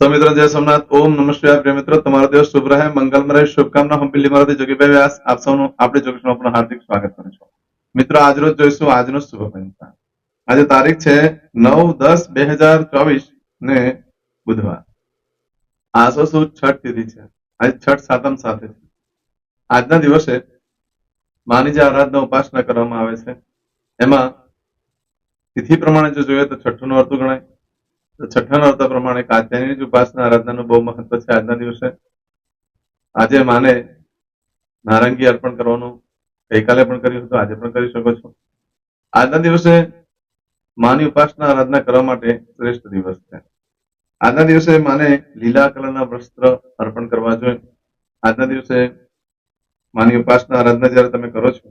સૌમિત્ર, જય સોમનાથ. ઓમ નમઃ પ્રિય મિત્રો, તમારો દિવસ શુભ રહે. મંગલમય રહે. શુભકામના. હું બિલ્લી મારાથી જોગીભાઈ વ્યાસ. આપ સૌનું આપણે જોગીશમાં આપનું હાર્દિક સ્વાગત કરું છું. મિત્રો આજરોજ જોઈશું આજનો શુભ પંચાંગ આજે તારીખ છે નવ દસ બે હજાર ચોવીસ ને બુધવાર. આસો સુદ છઠ તિથિ છે? આજે છઠ સાતમ સાથે આજના દિવસે માની જે આરાધના ઉપાસના કરવામાં આવે છે. એમાં તિથિ પ્રમાણે જો જોઈએ તો છઠ્ઠું અર્થ ગણાય. છઠ્ઠા નોરતા પ્રમાણે કાત્યાયની જ ઉપાસના આરાધનાનું બહુ મહત્વ છે આજના દિવસે. આજે માને નારંગી અર્પણ કરવાનું ગઈકાલે પણ કર્યું હતું, આજે પણ કરી શકો છો. આજના દિવસે માની ઉપાસના આરાધના કરવા માટે શ્રેષ્ઠ દિવસ છે. આજના દિવસે માને લીલા કલરના વસ્ત્ર અર્પણ કરવા જોઈએ. આજના દિવસે માની ઉપાસના આરાધના જ્યારે તમે કરો છો,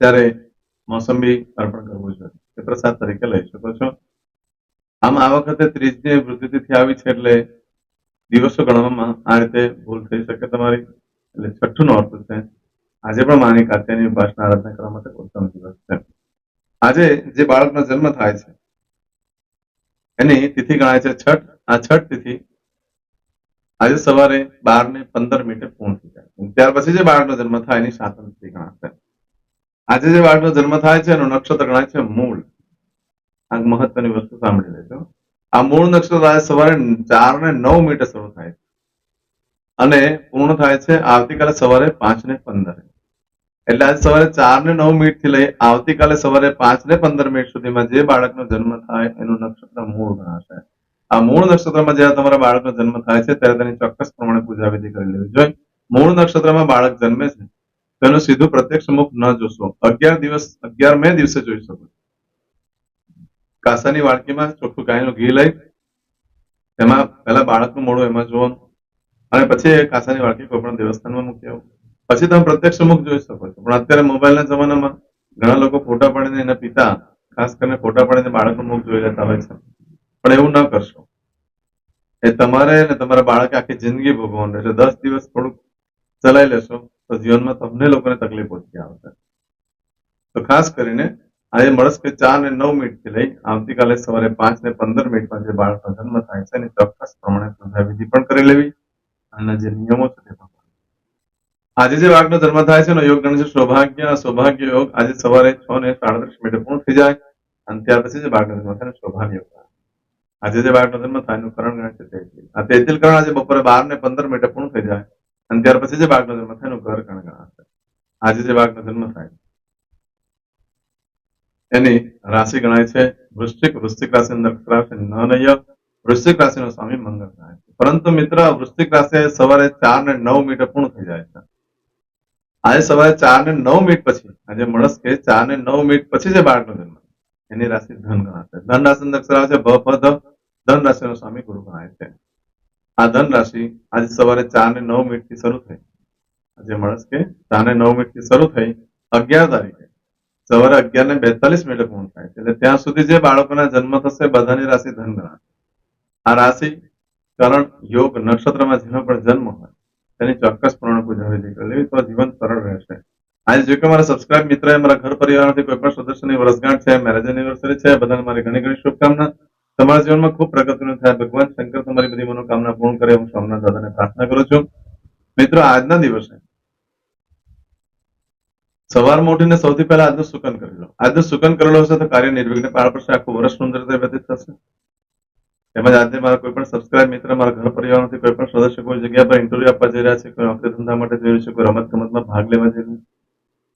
ત્યારે મોસંબી અર્પણ કરવું જોઈએ. તે પ્રસાદ તરીકે લઈ શકો છો. આમ આ વખતે ત્રીજની વૃદ્ધિથી આવી છે એટલે દિવસો ગણવામાં આ રીતે ભૂલ થઈ શકે તમારી. એટલે છઠ્ઠું નો અર્થ છે, આજે પણ માની કાત્યાની ઉપાસના આરાધના કરવા માટે ઉત્તમ દિવસ છે. આજે જે બાળકનો જન્મ થાય છે, એની તિથિ ગણાય છે છઠ. આ છઠ તિથિ આજે સવારે બાર ને પંદર મિનિટે પૂર્ણ થઈ જાય. ત્યાર પછી જે બાળકનો જન્મ થાય એની સાતમ તિથિ ગણાશે આજે જે બાળકનો જન્મ થાય છે, એનું નક્ષત્ર ગણાય છે મૂળ. આ મહત્વની વસ્તુ સાંભળી લેજો આ મૂળ નક્ષત્ર આજે સવારે ચાર ને નવ મિનિટે શરૂ થાય છે. અને પૂર્ણ થાય છે આવતીકાલે સવારે પાંચ ને પંદર. એટલે આજે સવારે ચાર ને નવ મિનિટથી લઈ આવતીકાલે સવારે પાંચ ને પંદર મિનિટ સુધીમાં જે બાળકનો જન્મ થાય એનું નક્ષત્ર મૂળ ગણાશે. આ મૂળ નક્ષત્રમાં જ્યારે તમારા બાળકનો જન્મ થાય છે ત્યારે તેની ચોક્કસ પ્રમાણે પૂજા વિધિ કરી લેવી. જોઈએ મૂળ નક્ષત્રમાં બાળક જન્મે છે તેનું સીધું પ્રત્યક્ષ મુખ ન જોશો. અગિયાર દિવસ, અગિયાર મે દિવસે જોઈ શકો છો. કાસાની વાડકીમાં ચોખ્ખું ગાયનું ઘી લઈ તેમાં પહેલા બાળકનું મોડું એમાં જોવાનું, અને પછી કાસાની વાડકી કોઈ પણ દેવસ્થાનમાં મૂકી આવું. પછી તમે પ્રત્યક્ષ મુખ જોઈ શકો છો. પણ અત્યારે મોબાઈલના જમાનામાં ઘણા લોકો ફોટા પાડીને એના પિતા, ખાસ કરીને ફોટા પાડીને બાળકનું મુખ જોઈ લેતા હોય છે. પણ એવું ન કરશો. એ તમારે અને તમારા બાળકે આખી જિંદગી ભોગવવાનું રહેશે દસ દિવસ થોડુંક ચલાવી લેશો, તો જીવનમાં તમને લોકોને તકલીફ ઓછી આવશે. તો ખાસ કરીને આજે મળસ્કે ચાર ને નવ મિનિટથી લઈ આવતીકાલે સવારે પાંચ ને પંદર મિનિટ જે બાળકનો જન્મ થાય છે એની ચોક્કસ પ્રમાણે પૂજાવિધિ પણ કરી લેવી અને જે નિયમો છે તે પણ આજે જે વાઘનો જન્મ થાય છે એનો યોગ ગણ છે સૌભાગ્ય. સૌભાગ્ય યોગ આજે સવારે છ ને સાડત્રીસ મિનિટે પૂર્ણ થઈ જાય અને ત્યાર પછી જે વાઘનો જન્મ થાય સૌભાગ્ય યોગ આજે જે વાઘનો જન્મ થાય એનું કરણ ગણ છે તેજિલ આ તેજિલ કરણ આજે બપોરે બાર ને પંદર મિનિટે પૂર્ણ થઈ જાય અને ત્યાર પછી જે વાઘનો જન્મ થાય એનું ઘર કણ ગણાશે. આજે જે વાઘનો જન્મ થાય એની રાશિ ગણાય છે. વૃશ્ચિક વૃશ્ચિક રાશિ નક્ષત્ર રાશિ નનય વૃશ્ચિક રાશિનો સ્વામી મંગળ ગણાય છે. પરંતુ મિત્ર, વૃશ્ચિક રાશિ સવારે ચાર ને નવ મિનિટે પૂર્ણ થઈ જાય છે. આજે સવારે ચાર ને નવ મિનિટ પછી, આજે મળસ કે ચાર ને નવ મિનિટ પછી જે બાળકનો જન્મ એની રાશિ ધન ગણાશે ધન રાશિ નક્ષત્ર છે? ભ ભ ધન રાશિનો સ્વામી ગુરુ ગણાય છે. આ ધન રાશિ આજે સવારે ચાર ને નવ મિનિટથી શરૂ થઈ. આજે મળસ કે ચાર ને નવ મિનિટથી શરૂ થઈ અગિયાર તારીખે. સવારે અગિયાર ને બેતાલીસ મિનિટે પૂર્ણ થાય છે. એટલે ત્યાં સુધી જે બાળકોના જન્મ થશે, બધાની રાશિ ધન ગણાશે આ રાશિ કરણ યોગ નક્ષત્રમાં જેનો પણ જન્મ હોય, તેની ચોક્કસ પૂર્ણ પૂજા વિધિ કરી લેવી તો જીવન સરળ રહેશે. આજે જો કે મારા સબસ્ક્રાઇબ મિત્ર મારા ઘર પરિવારમાંથી કોઈ પણ સદસ્યની વર્ષગાંઠ છે મેરેજ એનિવર્સરી છે, બધાને મારી ઘણી ઘણી શુભકામના. તમારા જીવનમાં ખૂબ પ્રગતિનું થાય. ભગવાન શંકર તમારી બધી મનોકામના પૂર્ણ કરે. હું સોમનાથ દાદાને પ્રાર્થના કરું છું. મિત્રો, આજના દિવસે સવારમાં ઉઠીને સૌથી પહેલા આજનું સુકન કરી લો. આજનું સુકન કરેલો હશે તો કાર્ય નિર્વિઘ્ન પાર પડશે. આખું વર્ષ સુંદર રીતે વ્યતીત થશે. તેમજ આજે મારા કોઈ પણ સબસ્ક્રાઇબ મિત્ર, મારા ઘર પરિવારમાંથી કોઈ પણ સદસ્ય કોઈ જગ્યા પર ઇન્ટરવ્યુ આપવા જઈ રહ્યા છે, કોઈ નોકરી ધંધા માટે જઈ રહ્યું છે, કોઈ રમત ગમતમાં ભાગ લેવા જઈ રહ્યું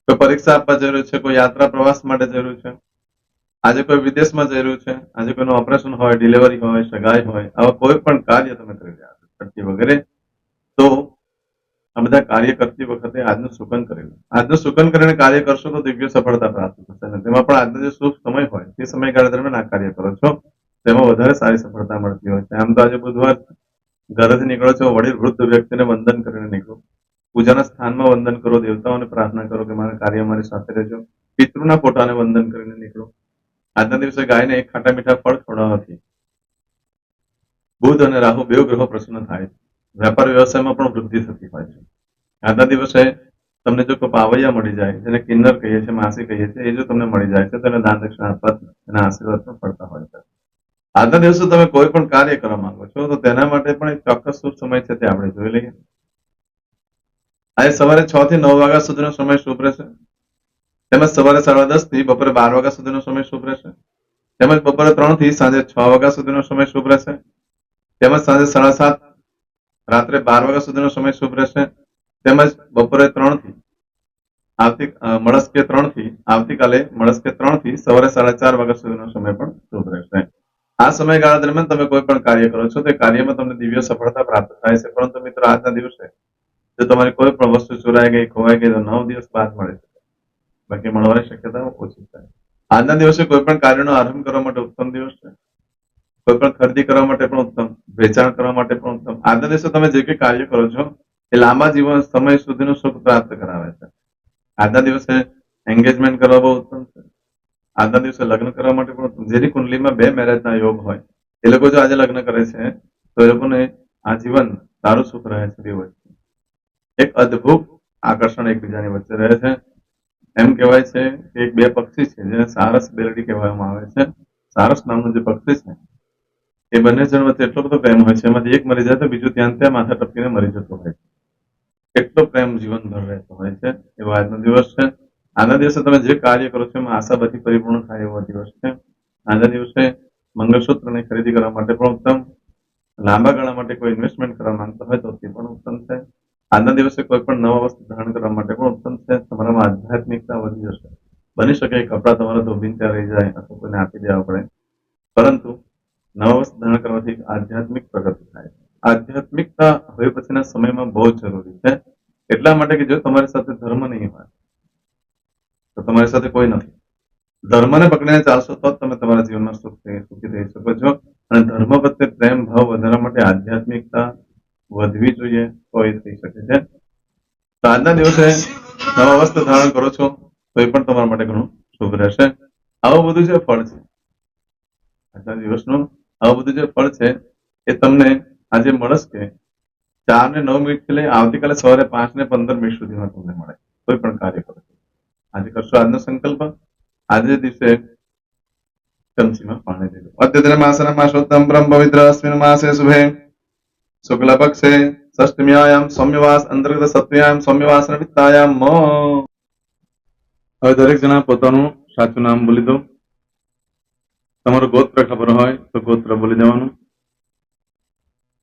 કોઈ પરીક્ષા આપવા જઈ રહ્યું છે, કોઈ યાત્રા પ્રવાસ માટે જઈ રહ્યું છે, આજે કોઈ વિદેશમાં જઈ રહ્યું છે, આજે કોઈનું ઓપરેશન હોય ડિલિવરી હોય, સગાઈ હોય, આવા કોઈ પણ કાર્ય તમે કરી રહ્યા છો વગેરે. આ બધા કાર્ય કરતી વખતે આજનું સુકન કરેલું. આજનું સુકન કરીને કાર્ય કરશો તો દિવ્ય સફળતા પ્રાપ્ત થશે અને તેમાં પણ આજનો જે શુભ સમય હોય, તે સમયગાળા દરમિયાન આ કાર્ય કરો છો. તેમાં વધારે સારી સફળતા મળતી હોય છે. આમ તો આજે બુધવાર ઘરેથી નીકળો છો, વડીલ વૃદ્ધ વ્યક્તિને વંદન કરીને નીકળો. પૂજાના સ્થાનમાં વંદન કરો, દેવતાઓને પ્રાર્થના કરો કે મારા કાર્ય મારી સાથે રહેજો. પિતૃના ફોટાને વંદન કરીને નીકળો. આજના દિવસે ગાયને એક ખાટા મીઠા ફળ ખવડાવવાથી બુધ અને રાહુ બે ગ્રહો પ્રસન્ન થાય છે. વેપાર વ્યવસાયમાં પણ વૃદ્ધિ થતી હોય છે. આજના દિવસે તમને જો કોઈ પાવૈયા મળી જાય, જેને કિન્નર કહીએ છીએ, માસી કહીએ છીએ, એ જો તમને મળી જાય છે, તો એને દાન દક્ષિણા એના આશીર્વાદ પણ પડતા હોય છે. આજના દિવસે તમે કોઈ પણ કાર્ય કરવા માંગો છો, તો તેના માટે પણ એક ચોક્કસ શુભ સમય છે તે આપણે જોઈ લઈએ. આજે સવારે છ થી નવ વાગ્યા સુધીનો સમય શુભ રહેશે. તેમજ સવારે સાડા દસથી બપોરે બાર વાગ્યા સુધીનો સમય શુભ રહેશે. તેમજ બપોરે ત્રણથી સાંજે છ વાગ્યા સુધીનો સમય શુભ રહેશે. તેમજ સાંજે સાડા સાત, રાત્રે બાર વાગ્યા સુધીનો સમય શુભ રહેશે. તેમજ બપોરે ત્રણથી આવતી મળસ્કે ત્રણથી આવતીકાલે મળસ્કે ત્રણથી સવારે સાડા ચાર વાગ્યા સુધીનો સમય પણ શુભ રહેશે આ સમયગાળા દરમિયાન તમે કોઈ પણ કાર્ય કરો છો, તે કાર્યમાં તમને દિવ્ય સફળતા પ્રાપ્ત થાય છે. પરંતુ મિત્રો, આજના દિવસે જો તમારી કોઈ પણ વસ્તુ ચોરાઈ ગઈ, ખોવાઈ ગઈ, તો નવ દિવસ બાદ મળે છે બાકી મળવાની શક્યતા ઓછી થાય. આજના દિવસે કોઈ પણ કાર્યનો આરંભ કરવા માટે ઉત્તમ દિવસ છે. કોઈ પણ ખરીદી કરવા માટે પણ ઉત્તમ. વેચાણ કરવા માટે પણ ઉત્તમ. આજના દિવસે તમે જે કંઈ કાર્ય કરો છો એ લાંબા જીવન સમય સુધીનું સુખ પ્રાપ્ત કરાવે છે. આજના દિવસે એન્ગેજમેન્ટ કરવા બહુ ઉત્તમ છે. આજના દિવસે લગ્ન કરવા માટે પણ જેની કુંડલીમાં બે મેરેજના યોગ હોય, એ લોકો જો આજે લગ્ન કરે છે, તો એ લોકોને આ જીવન સારું સુખ રહે છે બે વચ્ચે એક અદ્ભુત આકર્ષણ એકબીજાની વચ્ચે રહે છે. એમ કહેવાય છે કે એક બે પક્ષી છે, જેને સારસ બેલડી કહેવામાં આવે છે. સારસ નામનું જે પક્ષી છે, એ બંને જણ વચ્ચે એટલો બધો પ્રેમ હોય છે. એમાંથી એક મરી જાય તો બીજું ત્યાં ત્યાં માથા ટપકીને મરી જતો હોય છે. એટલો પ્રેમ જીવનભર રહેતો હોય છે. એવો આજનો દિવસ છે. આજના દિવસે તમે જે કાર્ય કરો છો એમાં આશા બધી પરિપૂર્ણ થાય એવો દિવસ છે. આજના દિવસે મંગળસૂત્રની ખરીદી કરવા માટે પણ ઉત્તમ. લાંબા ગાળા માટે કોઈ ઇન્વેસ્ટમેન્ટ કરવા માંગતા હોય તો તે પણ ઉત્તમ છે. આજના દિવસે કોઈ પણ નવા વસ્તુ ધારણ કરવા માટે પણ ઉત્તમ છે. તમારામાં આધ્યાત્મિકતા વધી જશે. બની શકે કપડાં તમારા ધોબીને ત્યાં રહી જાય અથવા કોઈને આપી દેવા પડે. પરંતુ નવા વસ્તુ ધારણ કરવાથી આધ્યાત્મિક પ્રગતિ થાય છે. આધ્યાત્મિકતા હવે પછીના સમયમાં બહુ જરૂરી છે. એટલા માટે કે જો તમારી સાથે ધર્મ નહીં હોય, તો તમારી સાથે કોઈ નથી. ધર્મને પકડીને ચાલશો તો જ તમે તમારા જીવનમાં સુખ થઈ- સુખી થઈ શકો છો. અને ધર્મ પ્રત્યે પ્રેમ, ભાવ વધારવા માટે આધ્યાત્મિકતા વધવી જોઈએ તો એ થઈ શકે છે. તો આજના દિવસે નવા વસ્ત્ર ધારણ કરો છો તો એ પણ તમારા માટે ઘણું શુભ રહેશે. આવું બધું જે ફળ છે, આજના દિવસનું આવું બધું જે ફળ છે, એ તમને આજે મળશે ચાર ને નવ મિનિટથી લઈ આવતીકાલે સવારે પાંચ ને પંદર મિનિટ સુધીમાં તમને મળે. કોઈ પણ કાર્ય કરો. આજે કરશો આજનો સંકલ્પ. આજે દિવસે ચમચીમાં પાણી દેજો અદ્યતન માસના માસોત્તમ બ્રહ્મ પવિત્ર અસ્મિન માસે શુભે. શુક્લ પક્ષે ષષ્ટમ્યાયામ સૌમ્યવાસ અંતર્ગત સત્વ્યાયામ સૌમ્યવાસ વિત્તાયામ. હવે દરેક જણા પોતાનું સાચું નામ બોલી દો. તમારું ગોત્ર ખબર હોય તો ગોત્ર બોલી દેવાનું.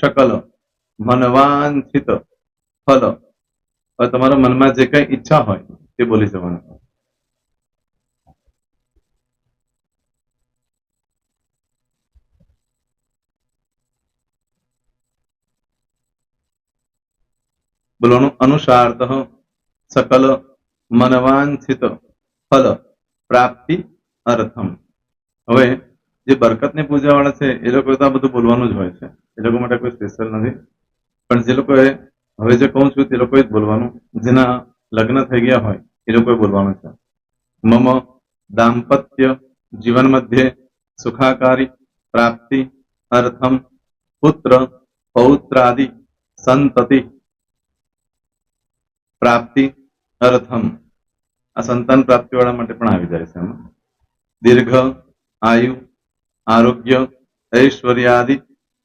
સકલ મનવાંછિત ફલ. તમારા મનમાં જે કઈ ઈચ્છા હોય, તે બોલી જવાનું. બોલવાનું અનુસાર્થ સકલ મનવાંછિત ફલ. પ્રાપ્તિ અર્થમ. હવે જે બરકતની પૂજાવાળા છે, એ લોકો તો આ બધું બોલવાનું જ હોય છે. એ લોકો માટે કોઈ સ્પેશિયલ નથી. પણ જે લોકોએ હવે જે કહું છું તે લોકોએ જ બોલવાનું. જેના લગ્ન થઈ ગયા હોય એ લોકોએ બોલવાનું છે. મમ દાંપત્ય જીવન મધ્યે સુખાકારી, પ્રાપ્તિ, અર્થમ, પુત્ર, પૌત્રાદિ, સંતતિ, પ્રાપ્તિ, અર્થમ. આ સંતાન પ્રાપ્તિ વાળા માટે પણ આવી જાય છે દીર્ઘ, આયુ, આરોગ્ય, ઐશ્વર્યાદિ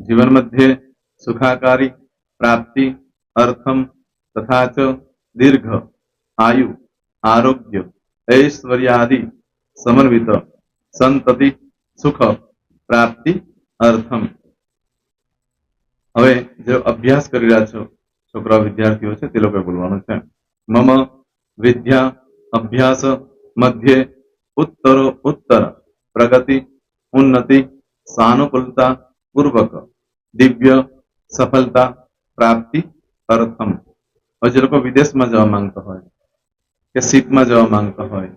જીવન મધ્ય સુખાકારી પ્રાપ્તિ અર્થમ તથા દીર્ઘ આયુ આરોગ્ય ઐશ્વર્યાદિ સમન્વિત સંતતિ સુખ પ્રાપ્તિ અર્થમ હવે જે અભ્યાસ કરી રહ્યા છો, છોકરા વિદ્યાર્થીઓ છે, તે લોકોએ બોલવાનું છે. મમ વિદ્યા અભ્યાસ મધ્યે ઉત્તરો ઉત્તર, પ્રગતિ, ઉન્નતિ સાનુકૂલતા પૂર્વક દિવ્ય સફળતા પ્રાપ્તિ અર્થમ હવે જે લોકો વિદેશમાં જવા માંગતા હોય કે શીપમાં જવા માંગતા હોય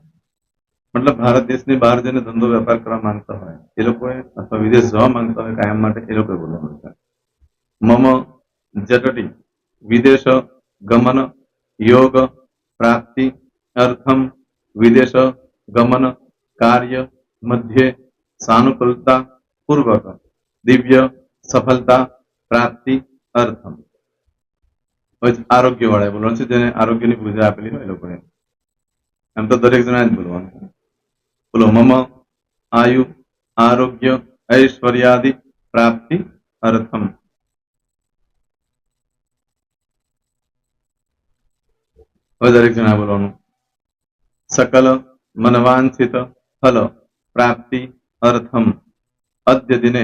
મતલબ ભારત દેશની બહાર જઈને ધંધો વેપાર કરવા માંગતા હોય એ લોકોએ અથવા વિદેશ જવા માંગતા હોય કાયમ માટે એ લોકોએ બોલવાનું છે મમ જટટી વિદેશ ગમન યોગ પ્રાપ્તિ અર્થમ વિદેશ ગમન કાર્ય મધ્યે સાનુકૂલતા પૂર્વક દિવ્ય સફળતા પ્રાપ્તિ અર્થમ હવે આરોગ્ય વાળા બોલવાનું છે જેને આરોગ્યની પૂજા આપેલી હોય એ લોકોએ એમ તો દરેક જણા જ બોલવાનું છે બોલો મમ આયુ આરોગ્ય ઐશ્વર્યાદિ પ્રાપ્તિ અર્થમ હવે દરેક જણા બોલવાનું સકલ મનવાંછિત ફલ પ્રાપ્તિ અર્થમ અદ્ય દિને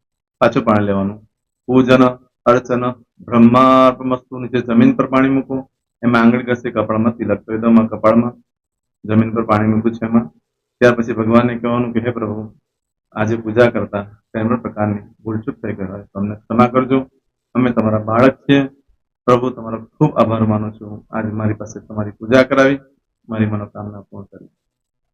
પાછું પાણી લેવાનું. પૂજન, અર્ચન, બ્રહ્માર્પમસ્તુ નીચે જમીન પર પાણી મૂકો એમાં આંગળી ઘસે, કપાળમાં તિલક કરી દો કપાળમાં. જમીન પર પાણી મૂકું છે એમાં. ત્યાર પછી ભગવાનને કહેવાનું કે, હે પ્રભુ, આજે પૂજા કરતા કોઈ પ્રકારની ભૂલચૂક થઈ ગઈ હોય. તમને ક્ષમા કરજો. અમે તમારા બાળક છીએ. પ્રભુ, તમારો ખૂબ આભાર માનું છું. આજે મારી પાસે તમારી પૂજા કરાવી. મારી મનોકામના પૂર્ણ કરી.